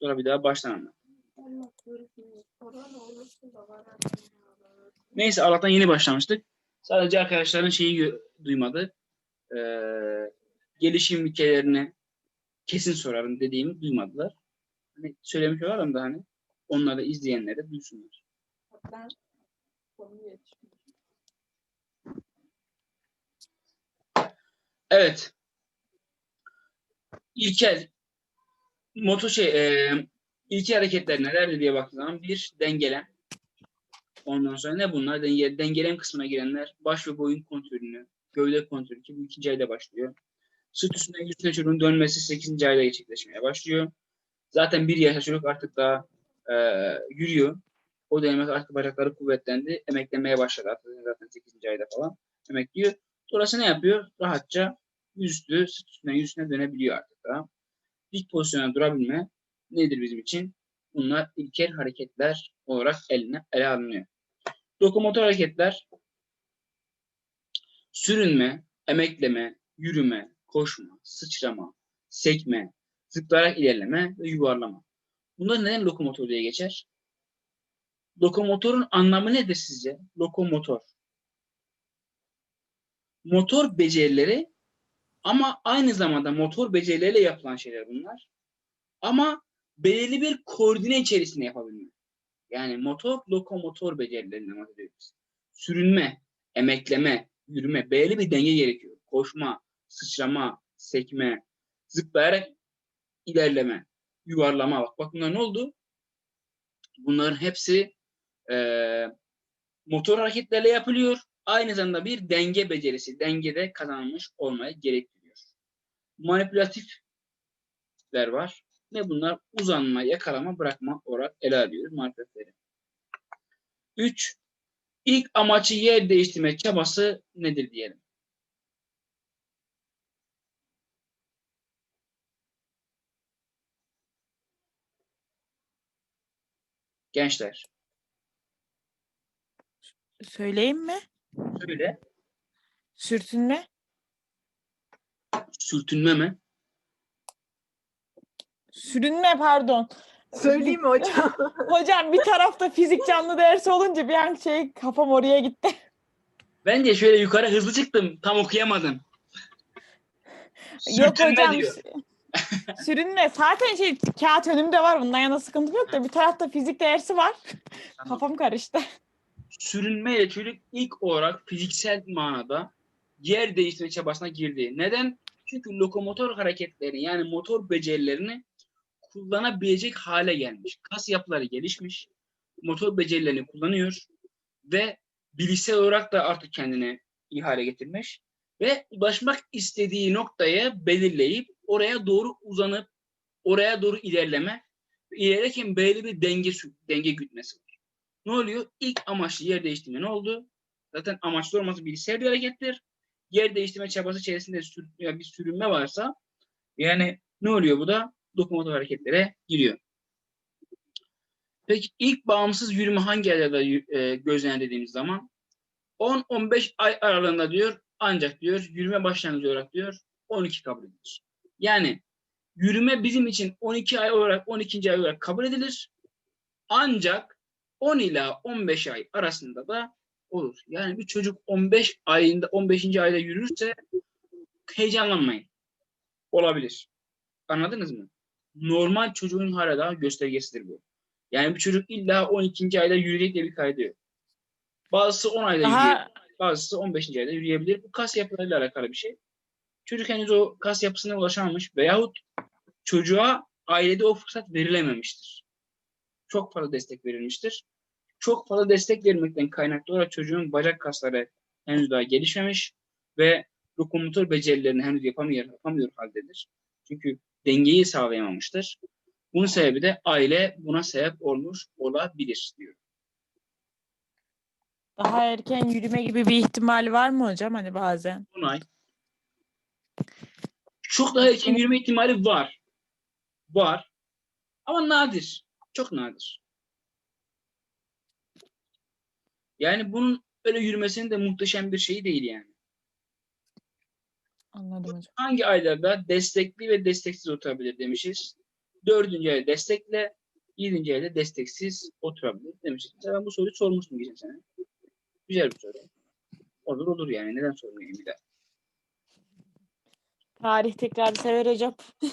Sonra bir daha baştan anlat. Neyse Allah'tan yeni başlamıştık. Sadece arkadaşların şeyi duymadı. Ee, gelişim hikayelerini kesin sorarım dediğimi duymadılar. Hani söylemiş olalım da hani onları izleyenlere duysunlar. Ben. Evet. İlkel moto şey e, ilkel hareketler nelerdir diye baktığım zaman bir dengelem. Ondan sonra ne bunlar? Denge, dengelem kısmına girenler baş ve boyun kontrolünü, gövde kontrolü ki bu ikinci ayda başlıyor. Sırt üstüne üstüne çocuğun dönmesi 8. ayda gerçekleşmeye başlıyor. Zaten bir yaşta çocuk artık daha e, yürüyor. O dönemde artık bacakları kuvvetlendi. Emeklemeye başladı artık zaten 8. ayda falan emekliyor. Sonrası ne yapıyor? Rahatça yüzüstü, sırt üstüne yüzüstüne dönebiliyor artık daha. Dik pozisyona durabilme nedir bizim için? Bunlar ilkel hareketler olarak eline ele alınıyor. Lokomotor hareketler sürünme, emekleme, yürüme, koşma, sıçrama, sekme, zıplayarak ilerleme ve yuvarlama. Bunlar neden lokomotor diye geçer? Lokomotorun anlamı nedir sizce? Lokomotor. Motor becerileri ama aynı zamanda motor becerileriyle yapılan şeyler bunlar. Ama belirli bir koordine içerisinde yapabilme. Yani motor, lokomotor becerilerinden bahsediyoruz. Sürünme, emekleme, yürüme, belirli bir denge gerekiyor. Koşma, sıçrama, sekme, zıplayarak ilerleme, yuvarlama. Bak, bak bunlar ne oldu? Bunların hepsi eee, motor hareketlerle yapılıyor. Aynı zamanda bir denge becerisi, dengede kazanılmış olmaya gerektiriyor. Manipülatifler var. Ne bunlar? Uzanma, yakalama, bırakma olarak ele alıyoruz marifetleri. 3. İlk amacı yer değiştirme çabası nedir diyelim. Gençler, Söyleyeyim mi? söyle. Sürtünme. Sürtünme mi? Sürünme pardon. Söyleyeyim mi hocam? Hocam bir tarafta fizik canlı dersi olunca bir an şey kafam oraya gitti. Ben de şöyle yukarı hızlı çıktım. Tam okuyamadım. Yok Sürtünme hocam. diyor. sü- Sürünme. Zaten şey kağıt önümde var. Bundan yana sıkıntı yok da bir tarafta fizik dersi var. Tamam. Kafam karıştı. Sürünme ile çocuk ilk olarak fiziksel manada yer değiştirme çabasına girdi. Neden? Çünkü lokomotor hareketleri yani motor becerilerini kullanabilecek hale gelmiş. Kas yapıları gelişmiş. Motor becerilerini kullanıyor ve bilişsel olarak da artık kendine iyi hale getirmiş ve ulaşmak istediği noktaya belirleyip oraya doğru uzanıp oraya doğru ilerleme ilerlerken belli bir denge denge gütmesi var. Ne oluyor? İlk amaçlı yer değiştirme ne oldu? Zaten amaçlı olması bilişsel bir harekettir. Yer değiştirme çabası içerisinde sür- ya bir sürünme varsa yani ne oluyor bu da? Lokomotor hareketlere giriyor. Peki ilk bağımsız yürüme hangi aylarda e, gözlenir zaman 10-15 ay aralığında diyor ancak diyor yürüme başlangıcı olarak diyor 12 kabul edilir. Yani yürüme bizim için 12 ay olarak 12. ay olarak kabul edilir. Ancak 10 ila 15 ay arasında da olur. Yani bir çocuk 15 ayında 15. ayda yürürse heyecanlanmayın. Olabilir. Anladınız mı? Normal çocuğun hala daha göstergesidir bu. Yani bir çocuk illa 12. ayda yürüyecek diye bir kaydı yok. Bazısı 10 ayda. Daha Bazısı 15. ayda yürüyebilir. Bu kas yapılarıyla alakalı bir şey. Çocuk henüz o kas yapısına ulaşamamış veyahut çocuğa ailede o fırsat verilememiştir. Çok fazla destek verilmiştir. Çok fazla destek verilmekten kaynaklı olarak çocuğun bacak kasları henüz daha gelişmemiş ve lokomotor becerilerini henüz yapamıyor, yapamıyor haldedir. Çünkü dengeyi sağlayamamıştır. Bunun sebebi de aile buna sebep olmuş olabilir diyor. daha erken yürüme gibi bir ihtimali var mı hocam hani bazen? Onay. Çok daha erken yürüme ihtimali var. Var. Ama nadir. Çok nadir. Yani bunun öyle yürümesinin de muhteşem bir şeyi değil yani. Anladım hocam. hangi aylarda destekli ve desteksiz oturabilir demişiz. Dördüncü ayda destekle, yedinci ayda desteksiz oturabilir demişiz. Mesela ben bu soruyu sormuştum geçen sene. Güzel bir soru. Olur olur yani. Neden sormayayım bir daha? Tarih tekrarı sever hocam.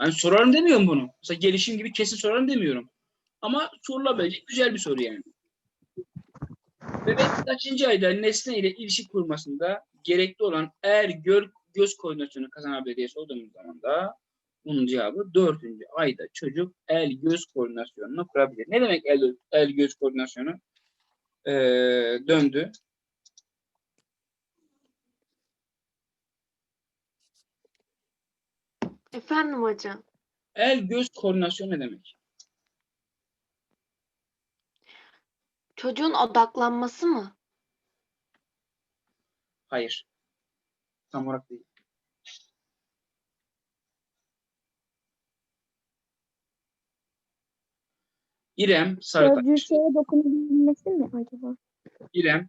Ben sorarım demiyorum bunu. Mesela gelişim gibi kesin sorarım demiyorum. Ama sorulabilecek güzel bir soru yani. Bebek kaçıncı ayda nesne ile ilişki kurmasında gerekli olan eğer göl, göz koordinasyonu kazanabilir diye sorduğumuz zaman da bunun cevabı dördüncü ayda çocuk el göz koordinasyonunu kurabilir. Ne demek el, el göz koordinasyonu? Ee, döndü. Efendim hocam. El göz koordinasyonu ne demek? Çocuğun odaklanması mı? Hayır. Tam olarak değil. İrem Sarıtaş. Gördüğü şeye dokunabilmesi mi acaba? İrem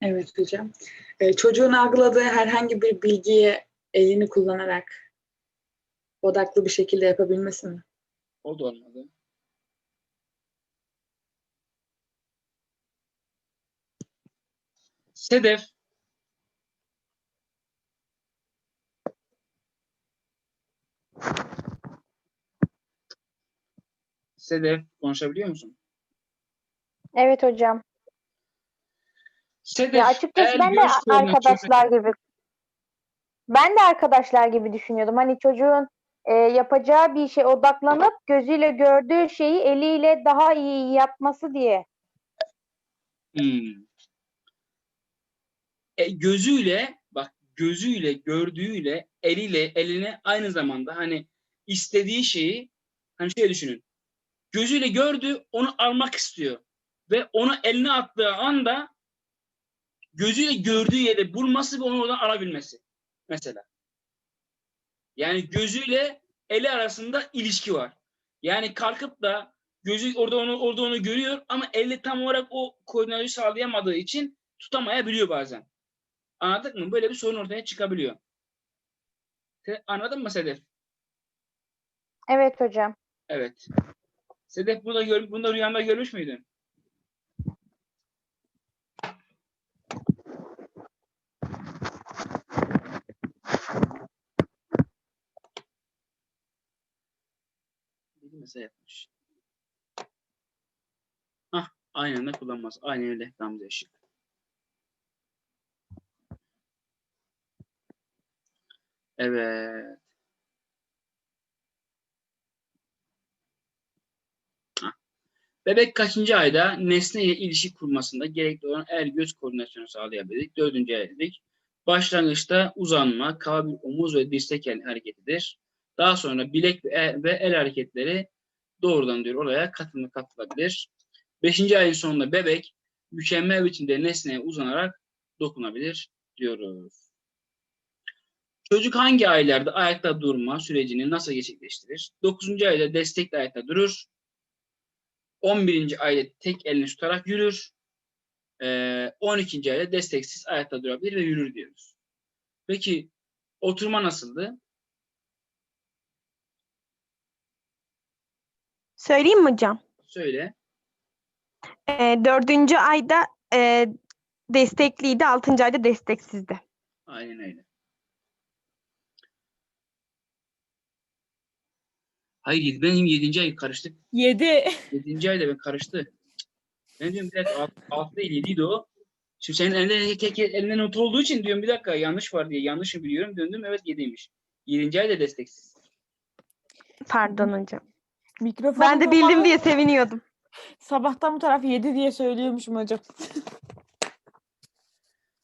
Evet hocam. Ee, çocuğun algıladığı herhangi bir bilgiye elini kullanarak odaklı bir şekilde yapabilmesi mi? o da olmadı. Sedef Sedef konuşabiliyor musun? Evet hocam. Sedef Ya açıkçası ben de arkadaşlar gibi ben de arkadaşlar gibi düşünüyordum. Hani çocuğun e, yapacağı bir şey odaklanıp gözüyle gördüğü şeyi eliyle daha iyi yapması diye. Hmm. E, gözüyle bak gözüyle gördüğüyle eliyle eline aynı zamanda hani istediği şeyi hani şöyle düşünün. Gözüyle gördü onu almak istiyor ve onu eline attığı anda gözüyle gördüğü yeri bulması ve onu oradan alabilmesi mesela. Yani gözüyle eli arasında ilişki var. Yani kalkıp da gözü orada onu orada onu görüyor ama eli tam olarak o koordinatı sağlayamadığı için tutamayabiliyor bazen. Anladık mı? Böyle bir sorun ortaya çıkabiliyor. Anladın mı Sedef? Evet hocam. Evet. Sedef bunu da, gör, bunu da rüyanda görmüş müydün? Mesaj yapmış. Hah, aynen de kullanmaz. Aynen öyle Gamze Işık. Evet. Bebek kaçıncı ayda nesne ile ilişki kurmasında gerekli olan el göz koordinasyonu sağlayabilir? Dördüncü ay. Başlangıçta uzanma, kabil omuz ve dirsek el hareketidir. Daha sonra bilek ve el, ve el hareketleri doğrudan diyor olaya katılma katılabilir. Beşinci ayın sonunda bebek mükemmel biçimde nesneye uzanarak dokunabilir diyoruz. Çocuk hangi aylarda ayakta durma sürecini nasıl gerçekleştirir? 9. ayda destekli ayakta durur. 11. ayda tek elini tutarak yürür. Ee, 12. ayda desteksiz ayakta durabilir ve yürür diyoruz. Peki oturma nasıldı? Söyleyeyim mi hocam? Söyle. Ee, dördüncü ayda e, destekliydi, altıncı ayda desteksizdi. Aynen öyle. Hayır benim 7. ay karıştık. 7. 7. ayda ben karıştı. Ben diyorum bir dakika 6 değil 7'ydi o. Şimdi senin elinde tek elinde not olduğu için diyorum bir dakika yanlış var diye yanlış mı biliyorum döndüm evet 7'ymiş. 7. ayda desteksiz. Pardon hocam. Mikrofonu Ben de bildim diye seviniyordum. Sabahtan bu taraf 7 diye söylüyormuşum hocam.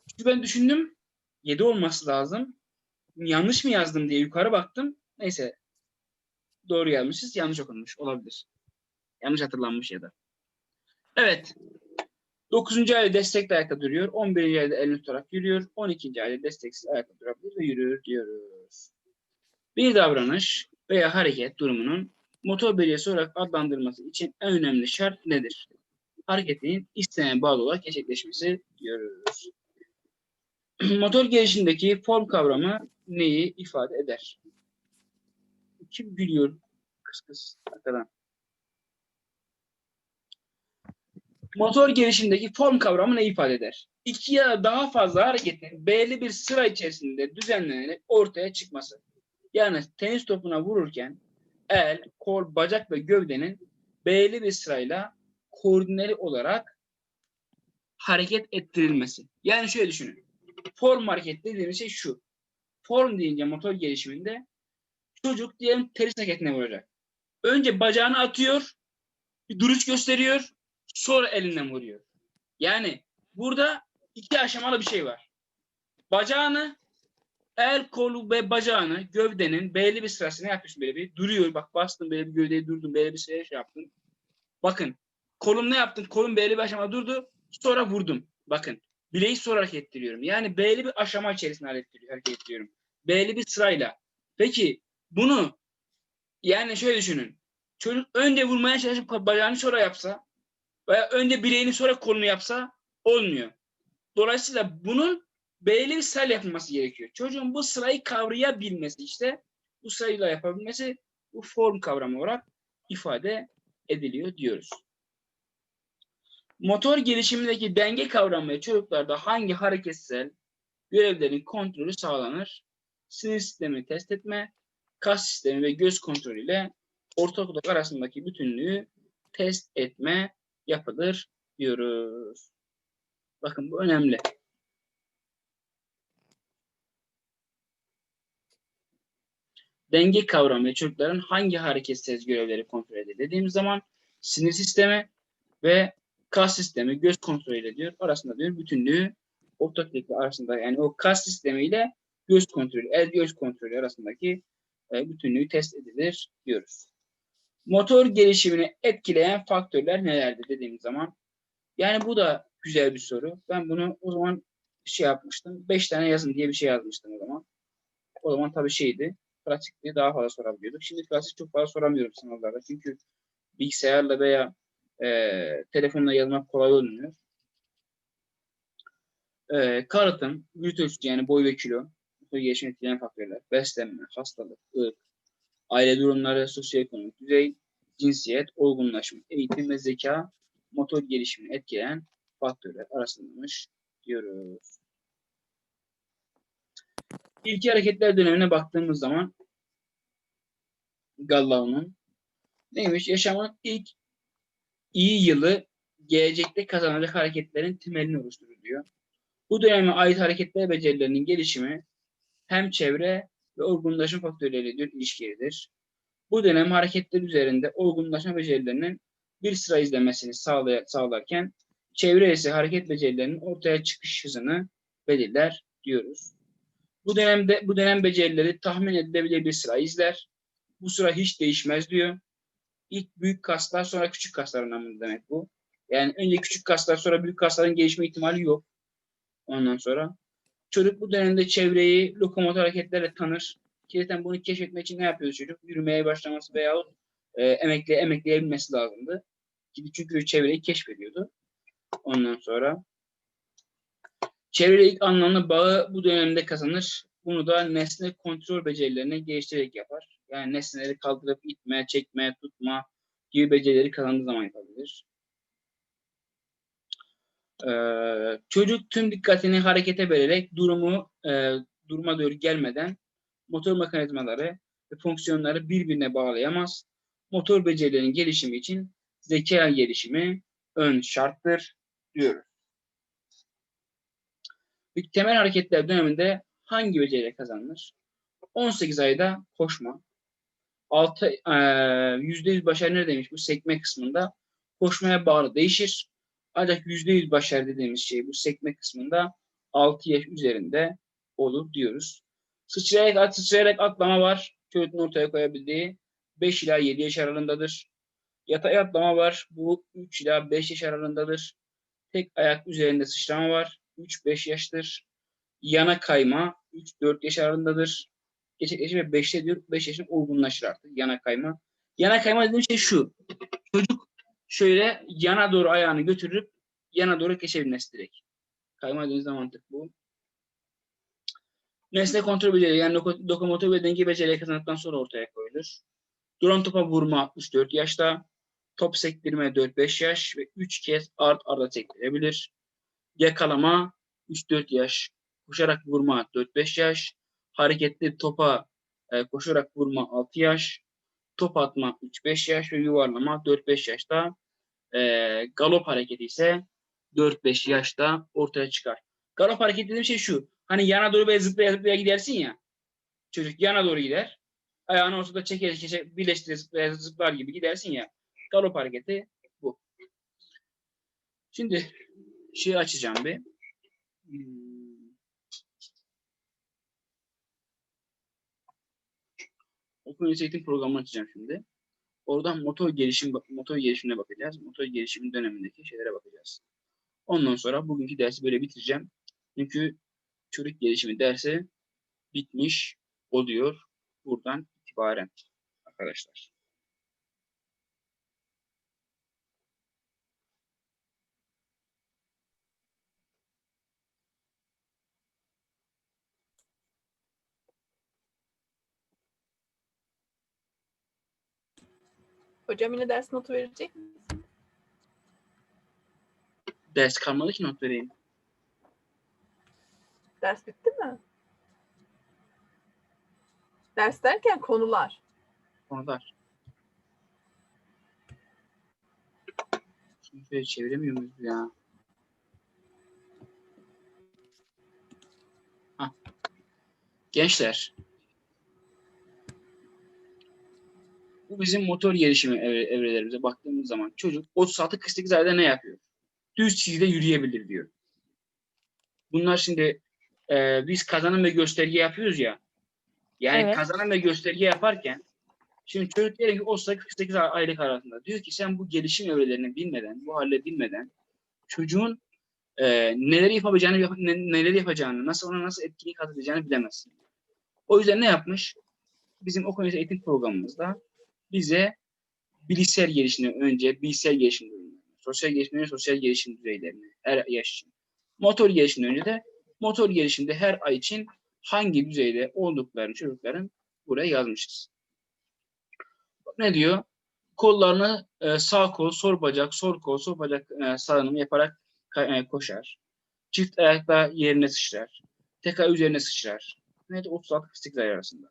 Çünkü ben düşündüm 7 olması lazım. Yanlış mı yazdım diye yukarı baktım. Neyse. Doğru yazmışız. Yanlış okunmuş. Olabilir. Yanlış hatırlanmış ya da. Evet. 9. ayda destekli ayakta duruyor. 11. ayda elini tutarak yürüyor. 12. ayda desteksiz ayakta durabilir ve yürür diyoruz. Bir davranış veya hareket durumunun motor becerisi olarak adlandırılması için en önemli şart nedir? Hareketin isteğe bağlı olarak gerçekleşmesi diyoruz. motor gelişimindeki form kavramı neyi ifade eder? Kim gülüyor kıs kıs arkadan? Motor gelişimindeki form kavramı ne ifade eder? İki ya da daha fazla hareketin belli bir sıra içerisinde düzenlenerek ortaya çıkması. Yani tenis topuna vururken el, kol, bacak ve gövdenin belli bir sırayla koordineli olarak hareket ettirilmesi. Yani şöyle düşünün. Form hareket dediğimiz şey şu. Form deyince motor gelişiminde çocuk diyelim tenis hareketine vuracak. Önce bacağını atıyor, bir duruş gösteriyor, sonra elinden vuruyor. Yani burada iki aşamalı bir şey var. Bacağını, el, kolu ve bacağını, gövdenin belli bir sırasına yapıyorsun böyle bir. Duruyor, bak bastın böyle bir gövdeyi durdun, böyle bir şey yaptın. Bakın, kolum ne yaptın? Kolum belli bir aşama durdu, sonra vurdum. Bakın, bileği sonra hareket ettiriyorum. Yani belli bir aşama içerisinde. Hareket ettiriyorum. Belli bir sırayla. Peki, bunu yani şöyle düşünün. Çocuk önce vurmaya çalışıp bacağını sonra yapsa veya önce bileğini sonra kolunu yapsa olmuyor. Dolayısıyla bunun belli bir sırayla yapılması gerekiyor. Çocuğun bu sırayı kavrayabilmesi işte bu sırayla yapabilmesi bu form kavramı olarak ifade ediliyor diyoruz. Motor gelişimindeki denge kavramı çocuklarda hangi hareketsel görevlerin kontrolü sağlanır? Sinir sistemi test etme, kas sistemi ve göz kontrolü ile orta kulak arasındaki bütünlüğü test etme yapılır diyoruz. Bakın bu önemli. Denge kavramı ve çocukların hangi hareketsiz görevleri kontrol edilir dediğimiz zaman sinir sistemi ve kas sistemi göz kontrol ediyor. Arasında diyor bütünlüğü orta kulak arasında yani o kas sistemi ile göz kontrolü, el göz kontrolü arasındaki e, bütünlüğü test edilir diyoruz. Motor gelişimini etkileyen faktörler nelerdir dediğimiz zaman yani bu da güzel bir soru. Ben bunu o zaman şey yapmıştım. Beş tane yazın diye bir şey yazmıştım o zaman. O zaman tabii şeydi. Pratikte daha fazla sorabiliyorduk. Şimdi klasik çok fazla soramıyorum sınavlarda. Çünkü bilgisayarla veya e, telefonla yazmak kolay olmuyor. E, kalıtım, vücut ölçüsü yani boy ve kilo, gelişimini etkileyen faktörler, beslenme, hastalık, ırk, aile durumları, sosyoekonomik düzey, cinsiyet, olgunlaşma, eğitim ve zeka motor gelişimini etkileyen faktörler arasındaymış diyoruz. İlki hareketler dönemine baktığımız zaman Gallao'nun neymiş? Yaşamın ilk iyi yılı gelecekte kazanacak hareketlerin temelini oluşturur diyor. Bu döneme ait hareketler becerilerinin gelişimi hem çevre ve olgunlaşma faktörleriyle ilişkilidir. Bu dönem hareketler üzerinde olgunlaşma becerilerinin bir sıra izlemesini sağlay sağlarken çevre ise hareket becerilerinin ortaya çıkış hızını belirler diyoruz. Bu dönemde bu dönem becerileri tahmin edilebilir bir sıra izler. Bu sıra hiç değişmez diyor. İlk büyük kaslar sonra küçük kaslar anlamında demek bu. Yani önce küçük kaslar sonra büyük kasların gelişme ihtimali yok. Ondan sonra çocuk bu dönemde çevreyi lokomotor hareketlerle tanır. Ki zaten bunu keşfetmek için ne yapıyor çocuk? Yürümeye başlaması veyahut e, emekli, emekleyebilmesi lazımdı. Çünkü çevreyi keşfediyordu. Ondan sonra çevreyle ilk anlamlı bağı bu dönemde kazanır. Bunu da nesne kontrol becerilerini geliştirerek yapar. Yani nesneleri kaldırıp itme, çekme, tutma gibi becerileri kazandığı zaman yapabilir. Ee, çocuk tüm dikkatini harekete vererek durumu e, duruma doğru gelmeden motor mekanizmaları ve fonksiyonları birbirine bağlayamaz. Motor becerilerinin gelişimi için zeka gelişimi ön şarttır diyoruz. Temel hareketler döneminde hangi beceri kazanılır? 18 ayda koşma. 6 e, %100 başarı ne demiş bu sekme kısmında? Koşmaya bağlı değişir. Ancak %100 başarı dediğimiz şey bu sekme kısmında 6 yaş üzerinde olur diyoruz. Sıçrayarak, sıçrayarak atlama var. Çocuğun ortaya koyabildiği 5 ila 7 yaş aralığındadır. Yatay atlama var. Bu 3 ila 5 yaş aralığındadır. Tek ayak üzerinde sıçrama var. 3-5 yaştır. Yana kayma 3-4 yaş aralığındadır. Gerçekleşir ve 5'te diyor 5 yaşında olgunlaşır artık yana kayma. Yana kayma dediğim şey şu. Şöyle yana doğru ayağını götürüp yana doğru geçebilmesi direkt. Kayma dediğimiz mantık bu. Nesne kontrol beceri yani loko- lokomotor ve denge becerileri kazandıktan sonra ortaya koyulur. Duran topa vurma 64 yaşta. Top sektirme 4-5 yaş ve 3 kez art arda sektirebilir. Yakalama 3-4 yaş. Koşarak vurma 4-5 yaş. Hareketli topa e, koşarak vurma 6 yaş. Top atma 3-5 yaş ve yuvarlama 4-5 yaşta. E, galop hareketi ise 4-5 yaşta ortaya çıkar. Galop hareketi dediğim şey şu. Hani yana doğru böyle zıplaya zıplaya gidersin ya. Çocuk yana doğru gider. Ayağını ortada çeker çeker birleştirir zıplaya zıplar gibi gidersin ya. Galop hareketi bu. Şimdi şey açacağım bir. Hmm. Okul eğitim programını açacağım şimdi. Oradan motor gelişim motor gelişimine bakacağız. Motor gelişim dönemindeki şeylere bakacağız. Ondan sonra bugünkü dersi böyle bitireceğim. Çünkü çocuk gelişimi dersi bitmiş oluyor buradan itibaren arkadaşlar. Hocam yine ders notu verecek mi? Ders kalmadı ki not vereyim. Ders bitti mi? Ders derken konular. Konular. Şunu şöyle çeviremiyor muyuz ya? Hah. Gençler. Bu bizim motor gelişimi evre- evrelerimize baktığımız zaman çocuk 36-48 ayda ne yapıyor? Düz çizgide yürüyebilir diyor. Bunlar şimdi e, biz kazanım ve gösterge yapıyoruz ya. Yani Evet. kazanım ve gösterge yaparken Şimdi çocuk diyelim ki 38 aylık arasında diyor ki sen bu gelişim evrelerini bilmeden, bu halle bilmeden çocuğun e, neleri yapabileceğini, yap- ne- neleri yapacağını, nasıl ona nasıl etkinlik kazanacağını bilemezsin. O yüzden ne yapmış? Bizim okul eğitim programımızda bize bilişsel gelişimden önce bilişsel gelişim düzeylerini, sosyal gelişimden sosyal gelişim düzeylerini her yaş için. Motor gelişimden önce de motor gelişimde her ay için hangi düzeyde olduklarını çocukların buraya yazmışız ne diyor? Kollarını e, sağ kol, sol bacak, sol kol, sol bacak e, yaparak e, koşar. Çift ayakla yerine sıçrar. Tek ayağı üzerine sıçrar. Neydi? 36-48 ay arasında.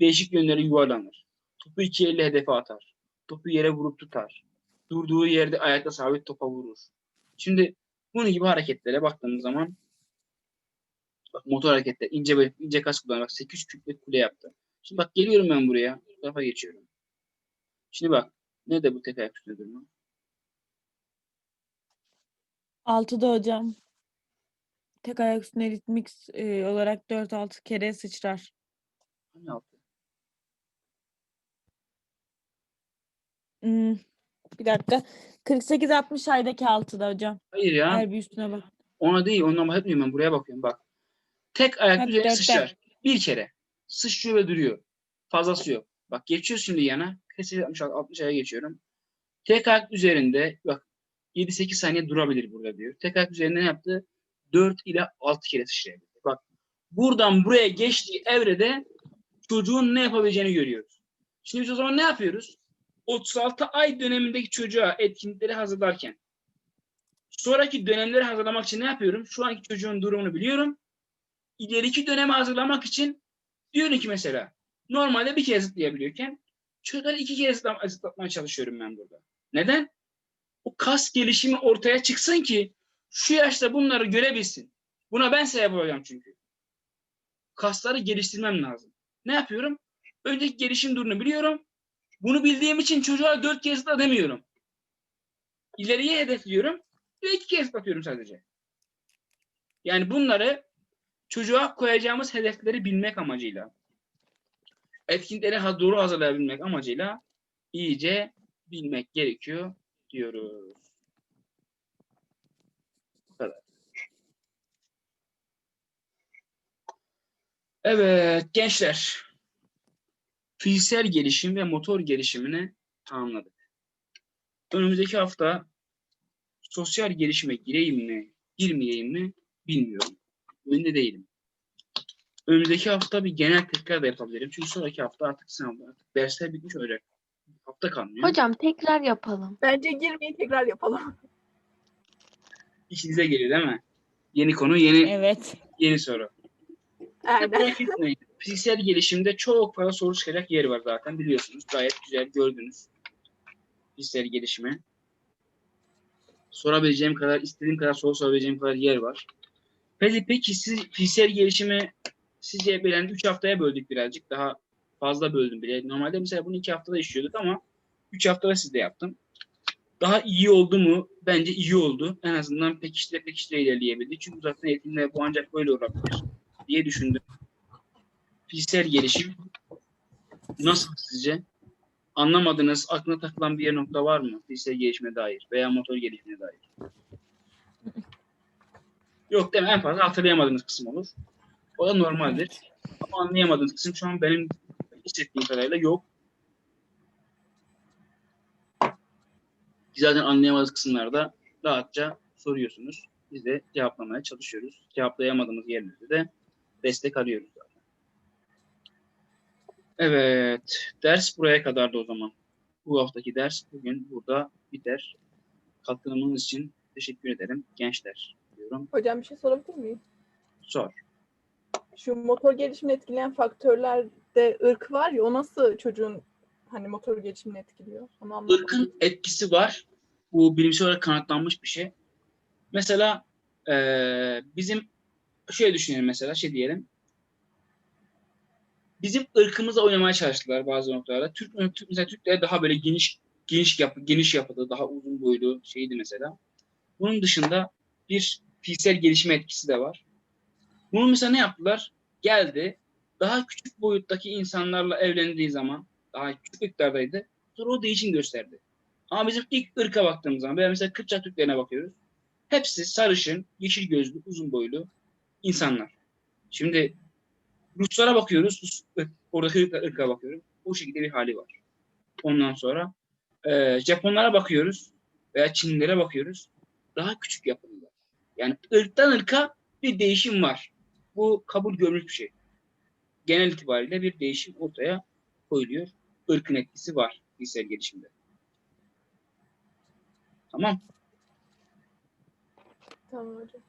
Değişik yönleri yuvarlanır. Topu iki elle hedefe atar. Topu yere vurup tutar. Durduğu yerde ayakta sabit topa vurur. Şimdi bunun gibi hareketlere baktığımız zaman bak motor hareketler ince ince kas kullanarak 8 küplet kule yaptı. Şimdi bak geliyorum ben buraya. Bu tarafa geçiyorum. Şimdi bak ne de bu tek ayak üstünde durma? 6'da hocam. Tek ayak üstüne ritmik e, olarak 4-6 kere sıçrar. 16. Hmm, bir dakika. 48-60 aydaki altıda hocam. Hayır ya. Eğer bir üstüne bak. Ona değil. Ondan bahsetmiyorum ben. Buraya bakıyorum. Bak. Tek ayak Hadi üzerine dörtte. sıçrar. Bir kere. Sıçrıyor ve duruyor. Fazlası yok. Bak geçiyor şimdi yana. 60 60 aya geçiyorum. Tek ayak üzerinde bak 7-8 saniye durabilir burada diyor. Tek ayak üzerinde ne yaptı? 4 ile 6 kere sıçrayabilir. Bak buradan buraya geçtiği evrede çocuğun ne yapabileceğini görüyoruz. Şimdi biz o zaman ne yapıyoruz? 36 ay dönemindeki çocuğa etkinlikleri hazırlarken sonraki dönemleri hazırlamak için ne yapıyorum? Şu anki çocuğun durumunu biliyorum. İleriki dönemi hazırlamak için diyorum ki mesela normalde bir kere zıplayabiliyorken çocukları iki kere zıplatmaya çalışıyorum ben burada. Neden? O kas gelişimi ortaya çıksın ki şu yaşta bunları görebilsin. Buna ben sebep olacağım çünkü. Kasları geliştirmem lazım. Ne yapıyorum? Önceki gelişim durumunu biliyorum. Bunu bildiğim için çocuğa dört kez zıpla demiyorum. İleriye hedefliyorum ve iki kez zıplatıyorum sadece. Yani bunları çocuğa koyacağımız hedefleri bilmek amacıyla etkinlikleri doğru hazırlayabilmek amacıyla iyice bilmek gerekiyor diyoruz. Bu kadar. Evet gençler. Fiziksel gelişim ve motor gelişimini tamamladık. Önümüzdeki hafta sosyal gelişime gireyim mi, girmeyeyim mi bilmiyorum. Önünde değilim. önümüzdeki hafta bir genel tekrar da yapabilirim. Çünkü sonraki hafta artık sınavlar, artık dersler bitmiş olacak. Hafta kalmıyor. Hocam tekrar yapalım. Bence girmeyin tekrar yapalım. İşinize geliyor değil mi? Yeni konu, yeni Evet. yeni soru. Aynen. Fiziksel gelişimde çok fazla soru çıkacak yer var zaten biliyorsunuz. Gayet güzel gördünüz. Fiziksel gelişimi. Sorabileceğim kadar, istediğim kadar soru sorabileceğim kadar yer var. Peki, peki siz fiziksel gelişimi sizce bilen 3 haftaya böldük birazcık. Daha fazla böldüm bile. Normalde mesela bunu 2 haftada işliyorduk ama 3 haftada sizde yaptım. Daha iyi oldu mu? Bence iyi oldu. En azından pekiştire pekiştire ilerleyebildi. Çünkü zaten eğitimde bu ancak böyle olabilir diye düşündüm. Fiziksel gelişim nasıl sizce? Anlamadığınız, aklına takılan bir nokta var mı? Fiziksel gelişime dair veya motor gelişimine dair. Yok değil mi? En fazla hatırlayamadığınız kısım olur. O da normaldir. Ama anlayamadığınız kısım şu an benim hissettiğim kadarıyla yok. Zaten anlayamadığınız kısımlarda rahatça soruyorsunuz. Biz de cevaplamaya çalışıyoruz. Cevaplayamadığımız yerlerde de destek arıyoruz. Evet. Ders buraya kadardı o zaman. Bu haftaki ders bugün burada biter. Katkınız için teşekkür ederim gençler diyorum. Hocam bir şey sorabilir miyim? Sor. Şu motor gelişimini etkileyen faktörlerde ırk var ya o nasıl çocuğun hani motor gelişimini etkiliyor? Onu. Irkın etkisi var. Bu bilimsel olarak kanıtlanmış bir şey. Mesela eee, bizim şöyle düşünelim mesela şey diyelim. Bizim ırkımızla oynamaya çalıştılar bazı noktalarda. Türk, mesela Türkler daha böyle geniş geniş yapı, geniş yapılı, daha uzun boylu şeydi mesela. Bunun dışında bir fiziksel gelişme etkisi de var. Bunu mesela ne yaptılar? Geldi. Daha küçük boyuttaki insanlarla evlendiği zaman daha küçük ırklardaydı. Sonra o değişim gösterdi. Ama bizim ilk ırka baktığımız zaman veya mesela Kırçak Türklerine bakıyoruz. Hepsi sarışın, yeşil gözlü, uzun boylu insanlar. Şimdi Ruslara bakıyoruz. Rus, ırk- oradaki ırka, bakıyoruz. O şekilde bir hali var. Ondan sonra e, Japonlara bakıyoruz veya Çinlilere bakıyoruz. Daha küçük yapılılar. Yani ırktan ırka bir değişim var. Bu kabul görmüş bir şey. Genel itibariyle bir değişim ortaya koyuluyor. Irkın etkisi var fiziksel gelişimde. Tamam. Tamam hocam.